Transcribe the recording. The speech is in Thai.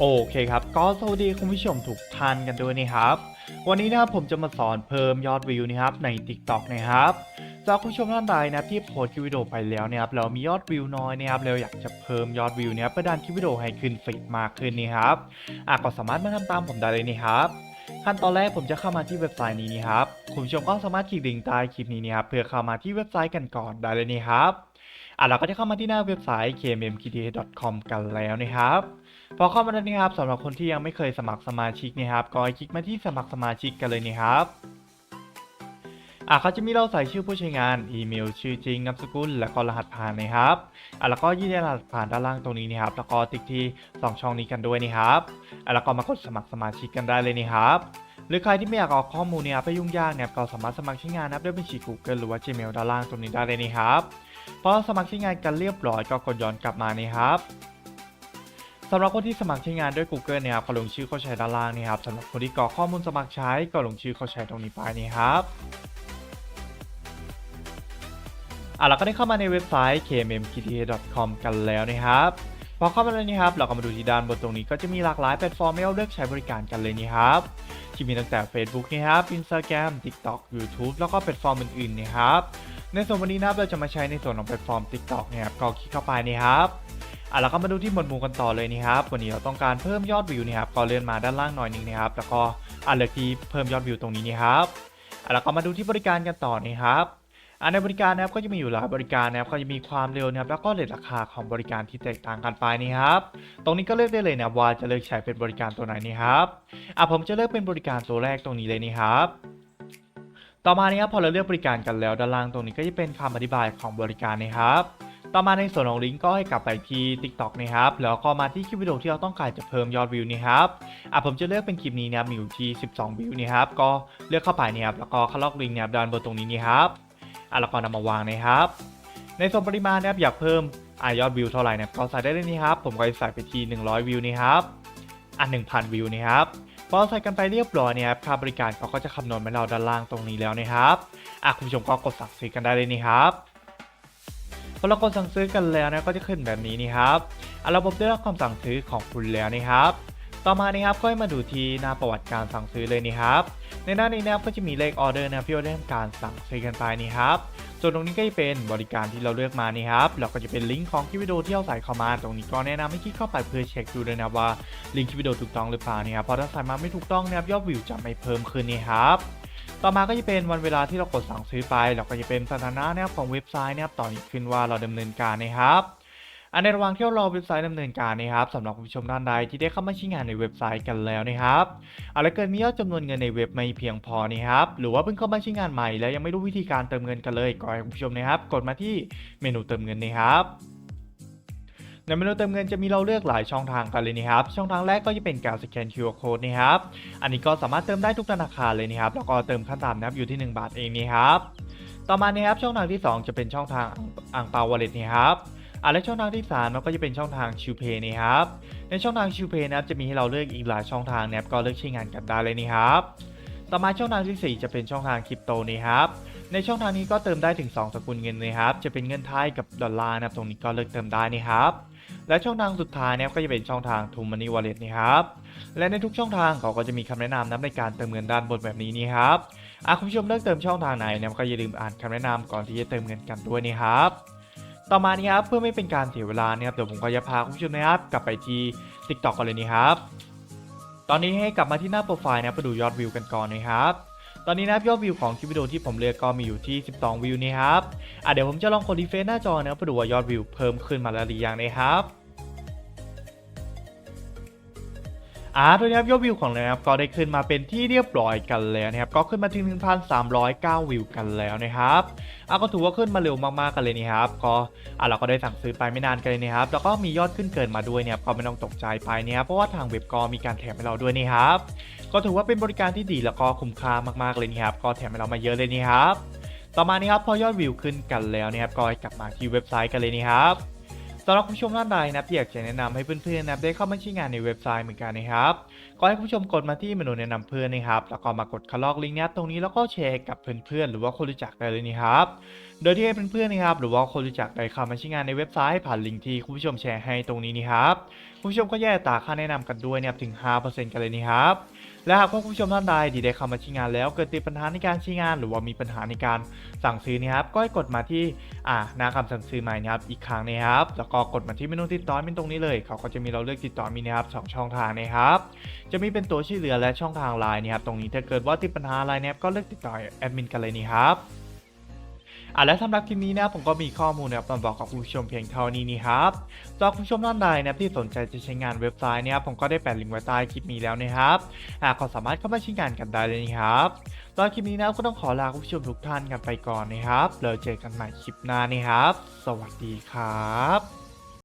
โอเคครับ ก็สวัสดีคุณผู้ชมทุกท่านกันด้วยนะครับ วันนี้นะครับผมจะมาสอนเพิ่มยอดวิวนะครับใน TikTok นะครับจากคุณผู้ชมท่านใดนะที่โพสต์คลิปวิดีโอไปแล้วนะครับเรามียอดวิวน้อยนะครับเราอยากจะเพิ่มยอดวิวนะครับเพื่อดันคลิปวิดีโอให้ขึ้นฟีดมากขึ้นนี่ครับอะก็สามารถมาทำตามผมได้เลยนี่ครับขั้นตอนแรกผมจะเข้ามาที่เว็บไซต์นี้นี่ครับคุณผู้ชมก็สามารถคลิกลิงก์ใต้คลิปนี้นะครับเพื่อเข้ามาที่เว็บไซต์กันก่อนได้เลยนี่ครับ อะเราก็จะเข้ามาที่หน้าเว็บไซต์ kmmkta.com กันแล้วนะครับพอเข้ามาแล้วนะครับสำหรับคนที่ยังไม่เคยสมัครสมาชิกนะครับก็คลิกมาที่สมัครสมาชิกกันเลยนะครับอะเขาจะมีเราใส่ชื่อผู้ใช้งาน อีเมล ชื่อจริงนามสกุล และก็รหัสผ่านนะครับอะแล้วก็ยืนยันรหัสผ่านด้านล่างตรงนี้นะครับ แล้วก็ติ๊กที่สองช่องนี้กันด้วยนะครับอะแล้วก็มากดสมัครสมาชิกกันได้เลยนะครับ หรือใครที่ไม่อยากเอาข้อมูลเนี่ยไปยุ่งยากเนี่ยก็สามารถสมัครใช้งานนับด้วยบัญชี Google หรือว่า Gmail ด้านล่างตรงนี้ได้เลยนะครับพอสมัครใช้งานกันเรียบร้อยก็กดย้อนกลับมานี่ครับสำหรับคนที่สมัครใช้งานด้วย Google เนี่ยครับก็ลงชื่อเข้าใช้ด้านล่างนี่ครับสำหรับคนที่กรอกข้อมูลสมัครใช้ก็ลงชื่อเข้าใช้ตรงนี้ไปนี่ครับอะเราก็ได้เข้ามาในเว็บไซต์ kmmkta.com กันแล้วนะครับ พอเข้ามาแล้วนี่ครับเราก็มาดูที่ด้านบนตรงนี้ก็จะมีหลากหลายแพลตฟอร์มให้เราเลือกใช้บริการกันเลยนี่ครับที่มีตั้งแต่ Facebook นี่ครับ Instagram TikTok YouTube แล้วก็แพลตฟอร์มอื่นๆนะครับในส่วนวันนี้นะครับเราจะมาใช้ในส่วนของแพลตฟอร์ม TikTok เนี่ยครับก็คลิกเข้าไปนี่ครับอะเราก็มาดูที่หมวดหมู่กันต่อเลยนี่ครับวันนี้เราต้องการเพิ่มยอดวิวนะครับก็เลื่อนมาด้านล่างหน่อยนึงนะครับแล้วก็อะเลือกที่เพิ่มยอดวิวตรงนี้นี่ครับอะแล้วก็มาดูที่บริการกันต่อนี่ครับ อะในบริการนะครับก็จะมีอยู่หลายบริการนะครับก็จะมีความเร็วนะครับแล้วก็เรทราคาของบริการที่แตกต่างกันไปนี่ครับตรงนี้ก็เลือกได้เลยนะว่าจะเลือกใช้เป็นบริการตัวไหนนี่ครับอะผมจะเลือกเป็นบริการตัวแรกตรงนี้เลยนี่ครับต่อมานี้ครับพอเราเลือกบริการกันแล้วด้านล่างตรงนี้ก็จะเป็นคำอธิบายของบริการนะครับต่อมาในส่วนของลิงก์ก็ให้กลับไปที่ TikTok นะครับแล้วก็มาที่คลิปวิดีโอที่เราต้องการจะเพิ่มยอดวิวนี่ครับอะผมจะเลือกเป็นคลิปนี้นะมีอยู่ที่ 12 วิวนี่ครับก็เลือกเข้าไปนี่ครับแล้วก็คลอกลิงก์นี่ครับด้านบนตรงนี้นี่ครับ อะแล้วก็นำมาวางนะครับ ในส่วนปริมาณนะครับอยากเพิ่มอะยอดวิวเท่าไหร่นะครับก็ใส่ได้เลยนี่ครับ ผมก็จะใส่ไปที่ 100 วิวนี่ครับอะ1,000 วิวนี่ครับพอใส่กันไปเรียบร้อยเนี่ยครับค่าบริการเขาก็จะคำนวณมาให้เราด้านล่างตรงนี้แล้วนะครับอะคุณผู้ชมก็กดสั่งซื้อกันได้เลยนี่ครับพอเรากดสั่งซื้อกันแล้วนะก็จะขึ้นแบบนี้นี่ครับอะระบบได้รับคำสั่งซื้อของคุณแล้วนี่ครับ ต่อมานี่ครับก็ให้มาดูที่หน้าประวัติการสั่งซื้อเลยนี่ครับในหน้านี้นะครับก็จะมีเลขออเดอร์นะครับที่เราได้ทำการสั่งซื้อกันไปนี่ครับส่วนตรงนี้ก็จะเป็นบริการที่เราเลือกมานี่ครับแล้วก็จะเป็นลิงก์ของคลิปวิดีโอที่เราใส่เข้ามา ตรงนี้ก็แนะนำให้คลิกเข้าไปเพื่อเช็คดูด้วยนะว่าลิงก์คลิปวิดีโอถูกต้องหรือเปล่านี่ครับเพราะถ้าใส่มาไม่ถูกต้องนะครับยอดวิวจะไม่เพิ่มขึ้นนี่ครับต่อมาก็จะเป็นวันเวลาที่เรากดสั่งซื้อไปแล้วก็จะเป็นสถานะนะครับของเว็บไซต์นะครับตอนนี้ขึ้นว่าเราดำเนินการนะครับ อันในระหว่างที่เรารอเว็บไซต์ดำเนินการนะครับสำหรับผู้ชมท่านใดที่ได้เข้ามาใช้งานในเว็บไซต์กันแล้วนะครับอะไรเกิดมียอดจำนวนเงินในเว็บไม่เพียงพอนี่ครับหรือว่าเพิ่งเข้ามาใช้งานใหม่แล้วยังไม่รู้วิธีการเติมเงินกันเลยก็ให้ผู้ชมนะครับ กดมาที่เมนูเติมเงินนี่ครับในเมนูเติมเงินจะมีเราเลือกหลายช่องทางกันเลยนะครับ ช่องทางแรกก็จะเป็นการสแกน QR code นี่ครับ อันนี้ก็สามารถเติมได้ทุกธนาคารเลยนะครับ แล้วก็เติมขั้นต่ำนะครับอยู่ที่ 1 บาทเองนี่ครับ ต่อมานี่ครับช่องทางที่ 2 จะเป็นช่องทางอ่างเปาวอลเล็ตนี่ครับ อะและช่องทางที่3มันก็จะเป็นช่องทางชิวเพย์นี่ครับในช่องทางชิวเพย์นะครับจะมีให้เราเลือกอีกหลายช่องทางนะครับก็เลือกใช้งานกันได้เลยนี่ครับต่อมาช่องทางทีสี่ 4 จะเป็นช่องทางคริปโตนี่ครับในช่องทางนี้ก็เติมได้ถึง 2 สกุลเงินเลยครับ จะเป็นเงินไทยกับดอลลาร์นะครับตรงนี้ก็เลือกเติมได้นี่ครับ และช่องทางสุดท้ายนะครับก็จะเป็นช่องทาง t ูมันนี่วอลเล็ตนี่ครับ และในทุกช่องทางเขาก็จะมีคำแนะนำนะในการเติมเงินด้านบนแบบนี้นี่ครับอะคุณผู้ชมเลือกเติมช่องทางไหนนะครับก็อย่าลืมอ่านคำแนะนำก่อนที่จะเติมเงินกันด้วยนี่ครับ ต่อมานี่ครับเพื่อไม่เป็นการเสียเวลาเนี่ยครับเดี๋ยวผมก็จะพาคุณผู้ชมนะครับกลับไปที่ TikTok กันเลยนี่ครับ ตอนนี้ให้กลับมาที่หน้าโปรไฟล์นะครับไปดูยอดวิวกันก่อนนะครับตอนนี้นะครับยอดวิวของคลิปวิดีโอที่ผมเลือกก็มีอยู่ที่ 12 วิวนี่ครับอะเดี๋ยวผมจะลองกดรีเฟซหน้าจอนะครับไปดูว่ายอดวิวเพิ่มขึ้นมาแล้วหรือยังนะครับ อ่าตัวนี้ครับยอดวิวของเรานะครับก็ได้ขึ้นมาเป็นที่เรียบร้อยกันแล้วนะครับก็ขึ้นมาถึง 1,309 วิวกันแล้วนะครับอะก็ถือว่าขึ้นมาเร็วมากๆกันเลยนี่ครับก็อะเราก็ได้สั่งซื้อไปไม่นานกันเลยนะครับแล้วก็มียอดขึ้นเกินมาด้วยเนี่ยก็ไม่ต้องตกใจไปเนี่ยเพราะว่าทางเว็บก็มีการแถมให้เราด้วยนี่ครับก็ถือว่าเป็นบริการที่ดีแล้วก็คุ้มค่ามากๆเลยนี่ครับก็แถมให้เรามาเยอะเลยนี่ครับต่อมานี่ครับพอยอดวิวขึ้นกันแล้วนะครับก็กลับมาที่เว็บไซต์กันเลยนี่ครับ สำหรับผู้ชมท่านใดนะครับที่อยากจะแนะนำให้เพื่อนๆนะได้เข้ามาใช้งานในเว็บไซต์เหมือนกันนะครับก็ให้ผู้ชมกดมาที่เมนูแนะนำเพื่อนนะครับแล้วก็มากดคลอกลิงก์นะครับตรงนี้แล้วก็แชร์กับเพื่อนๆหรือว่าคนรู้จักได้เลยนะครับโดยที่ให้เพื่อนๆนะครับหรือว่าคนรู้จักได้เข้ามาใช้งานในเว็บไซต์ผ่านลิงก์ที่คุณผู้ชมแชร์ให้ตรงนี้นี่ครับคุณผู้ชมก็แยกอัตาค่าแนะนำกันด้วยนะครับถึง 5%กันเลยนี่ครับ และหากคุณผู้ชมท่านใดที่ได้เข้ามาใช้งานแล้วเกิดติดปัญหาในการใช้งาน หรือว่ามีปัญหาในการสั่งซื้อนะครับก็ให้กดมาที่อ่าหน้าคำสั่งซื้อใหม่นะครับอีกครั้งนะครับ แล้วก็กดมาที่เมนูติดต่อเป็นตรงนี้เลย เขาก็จะมีเราเลือกติดต่อมีนะครับสองช่องทางนะครับ จะมีเป็นตัวช่วยเหลือและช่องทางไลน์นะครับตรงนี้ถ้าเกิดว่าติดปัญหาอะไรนะครับก็เลือกติดต่อแอดมินกันเลยนี่ครับ อะและสำหรับคลิปนี้นะผมก็มีข้อมูลนะครับมาบอกกับคุณผู้ชมเพียงเท่านี้นี่ครับสำหรับคุณผู้ชมท่านใดนะที่สนใจจะใช้งานเว็บไซต์เนี่ยครับผมก็ได้แปะลิงก์ไว้ใต้คลิปนี้แล้วนะครับอะก็สามารถเข้ามาใช้งานกันได้เลยนะครับสำหรับคลิปนี้นะก็ต้องขอลาคุณผู้ชมทุกท่านกันไปก่อนนะครับแล้วเจอกันใหม่คลิปหน้านี่ครับ สวัสดีครับ